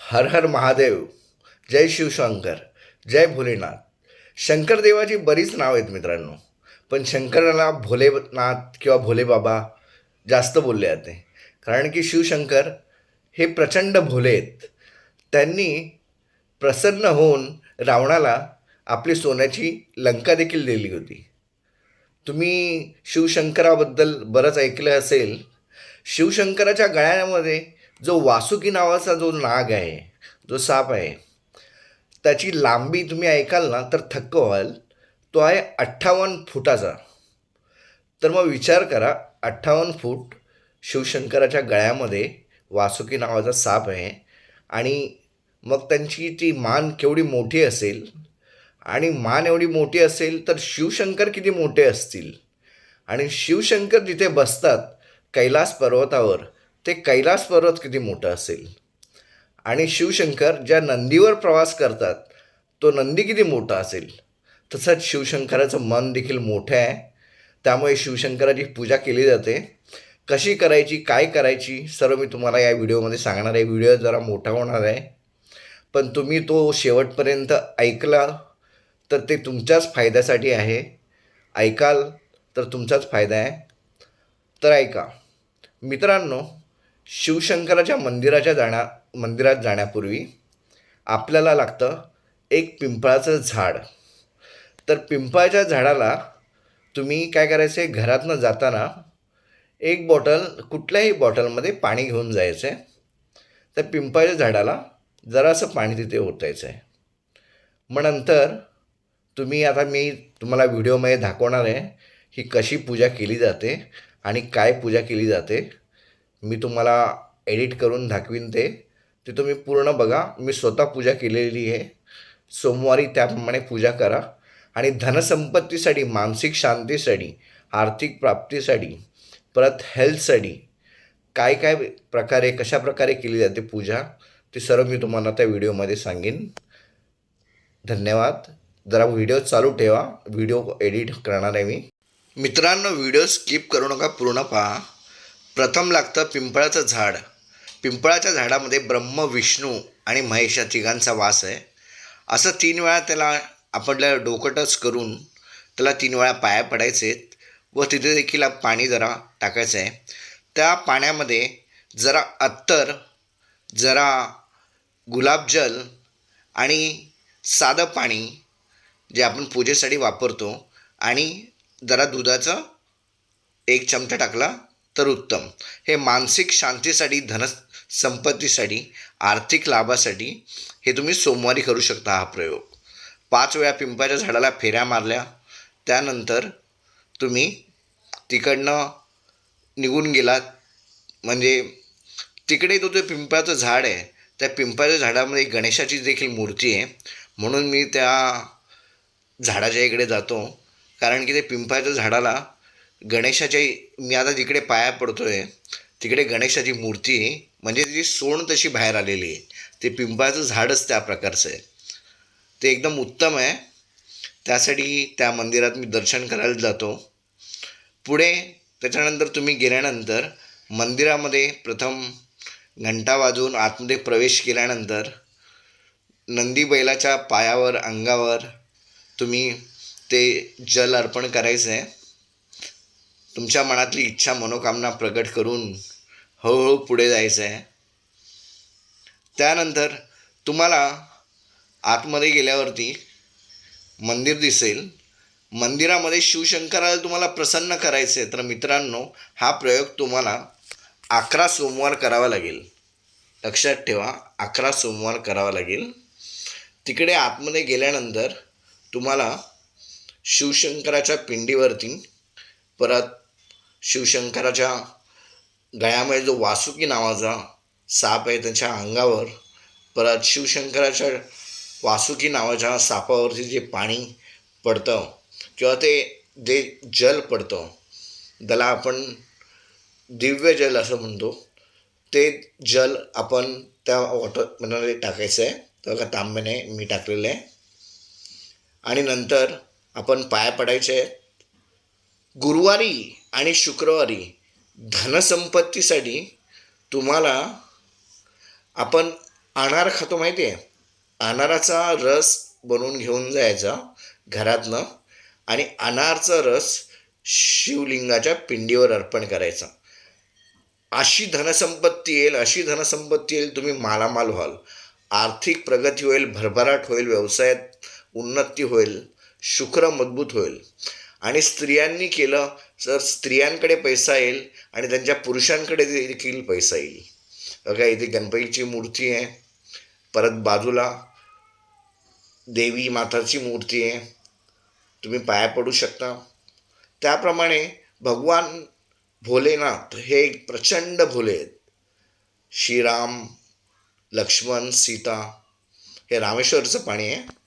हर हर महादेव जय शिवशंकर जय भोलेनाथ. शंकरदेवाची बरीच नाव आहेत मित्रांनो पण शंकराला भोलेनाथ किंवा भोलेबाबा जास्त बोलले जाते. कारण की शिवशंकर हे प्रचंड भोले आहेत. त्यांनी प्रसन्न होऊन रावणाला आपली सोन्याची लंका देखील दिली होती. तुम्ही शिवशंकराबद्दल बरंच ऐकलं असेल. शिवशंकराच्या गळ्यामध्ये जो वासुकी नावाचा जो नाग आहे जो साप आहे त्याची लांबी तुम्ही ऐकाल ना तर थक्क व्हाल. तो आहे अठ्ठावन्न फुटाचा. तर मग विचार करा अठ्ठावन्न फूट शिवशंकराच्या गळ्यामध्ये वासुकी नावाचा साप आहे आणि मग त्यांची ती मान केवढी मोठी असेल? आणि मान एवढी मोठी असेल तर शिवशंकर किती मोठे असतील? आणि शिवशंकर जिथे बसतात कैलास पर्वतावर ते कैलास पर्वत किती मोठं असेल? आणि शिवशंकर ज्या नंदीवर प्रवास करतात तो नंदी किती मोठा असेल? तसंच शिवशंकराचं मन देखील मोठं आहे. त्यामुळे शिवशंकराची पूजा केली जाते. कशी करायची काय करायची सर्व मी तुम्हाला या व्हिडिओमध्ये सांगणार आहे. व्हिडिओ जरा मोठा होणार आहे. पण तुम्ही तो शेवटपर्यंत ऐकला तर ते तुमच्याच फायद्यासाठी आहे. ऐकाल तर तुमचाच फायदा आहे. तर ऐका मित्रांनो शिवशंकराच्या मंदिराच्या जाण्या मंदिरात जाण्यापूर्वी आपल्याला लागतं एक पिंपळाचं झाड. तर पिंपळाच्या झाडाला तुम्ही काय करायचं? आहे घरातनं जाताना एक बॉटल कुठल्याही बॉटलमध्ये पाणी घेऊन जायचं. आहे तर पिंपळाच्या झाडाला जरासं पाणी तिथे ओतायचं आहे मग नंतर तुम्ही आता मी तुम्हाला व्हिडिओमध्ये दाखवणार आहे ही कशी पूजा केली जाते आणि काय पूजा केली जाते. मी तुम्हाला एडिट करून दाखवीन ते. ते तुम्ही पूर्ण बघा मी स्वतः पूजा केलेली आहे. सोमवारी त्याप्रमाणे पूजा करा. आणि धनसंपत्तीसाठी मानसिक शांतीसाठी आर्थिक प्राप्तीसाठी परत हेल्थसाठी काय काय प्रकारे कशा प्रकारे केली जाते पूजा ते सर्व मी तुम्हाला त्या व्हिडिओमध्ये सांगेन. धन्यवाद. जरा व्हिडिओ चालू ठेवा. व्हिडिओ एडिट करणार आहे मी. मित्रांनो व्हिडिओ स्किप करू नका पूर्ण पहा. प्रथम लागतं पिंपळाचं झाड. पिंपळाच्या झाडामध्ये ब्रह्म विष्णू आणि महेश या तिघांचा वास आहे. असं तीन वेळा त्याला आपल्या डोकटच करून त्याला तीन वेळा पाया पडायचे व तिथे देखील पाणी जरा टाकायचं आहे. त्या पाण्यामध्ये जरा अत्तर जरा गुलाबजल आणि साधं पाणी जे आपण पूजेसाठी वापरतो आणि जरा दुधाचं एक चमचा टाकला तर उत्तम. हे मानसिक शांतीसाठी धन संपत्तीसाठी आर्थिक लाभासाठी हे तुम्ही सोमवारी करू शकता हा प्रयोग. पाच वेळा पिंपाच्या झाडाला फेऱ्या मारल्या त्यानंतर तुम्ही तिकडनं निघून गेलात. म्हणजे तिकडे तो जो पिंपळाचं झाड आहे त्या पिंपळाच्या झाडामध्ये गणेशाची देखील मूर्ती आहे. म्हणून मी त्या झाडाच्या इकडे जातो. कारण की ते पिंपळाच्या झाडाला गणेशाच्या मी आता जिकडे पाया पडतो आहे तिकडे गणेशाची मूर्ती म्हणजे तिची सोंड तशी बाहेर आलेली आहे. ते पिंपळाचं झाडच त्या प्रकारचं आहे. ते एकदम उत्तम आहे. त्यासाठी त्या मंदिरात मी दर्शन करायला जातो. पुढे त्याच्यानंतर तुम्ही गेल्यानंतर मंदिरामध्ये प्रथम घंटा वाजवून आतमध्ये प्रवेश केल्यानंतर नंदी बैलाच्या पायावर अंगावर तुम्ही ते जल अर्पण करायचं आहे. तुमच्या मनातली इच्छा मनोकामना प्रगट करून हळूहळू पुढे जायचं आहे त्यानंतर तुम्हाला आतमध्ये गेल्यावरती मंदिर दिसेल. मंदिरामध्ये शिवशंकराला तुम्हाला प्रसन्न करायचं आहे तर मित्रांनो हा प्रयोग तुम्हाला अकरा सोमवार करावा लागेल. लक्षात ठेवा अकरा सोमवार करावा लागेल. तिकडे आतमध्ये गेल्यानंतर तुम्हाला शिवशंकराच्या पिंडीवरती परत शिवशंकराच्या गळ्यामध्ये जो वासुकी नावाचा साप आहे त्याच्या अंगावर परत शिवशंकराच्या वासुकी नावाच्या सापावरती जे पाणी पडतं किंवा ते जे जल पडतं त्याला आपण दिव्य जल असं म्हणतो. ते जल आपण त्या वॉटरमध्ये टाकायचं आहे. तर का तांब्याने मी टाकलेलं आहे. आणि नंतर आपण पाया पडायचे आहेत. गुरुवारी आणि शुक्रवारी धनसंपत्तीसाठी तुम्हाला आपण अनार खातो माहिती आहे? अनाराचा रस बनवून घेऊन जायचा घरातनं आणि अनारचा रस शिवलिंगाच्या पिंडीवर अर्पण करायचा. अशी धनसंपत्ती येईल अशी धनसंपत्ती येईल तुम्ही मालामाल व्हाल. आर्थिक प्रगती होईल भरभराट होईल व्यवसायात उन्नती होईल शुक्र मजबूत होईल. आणि स्त्रियांनी केलं तर स्त्रियांकडे पैसा येईल आणि त्यांच्या पुरुषांकडे देखील पैसा येईल. बघा इथे गणपतीची मूर्ती आहे. परत बाजूला देवी माताची मूर्ती आहे. तुम्ही पाया पडू शकता. त्याप्रमाणे भगवान भोलेनाथ हे एक प्रचंड भोले आहेत. श्रीराम लक्ष्मण सीता हे रामेश्वरचं पाणी आहे.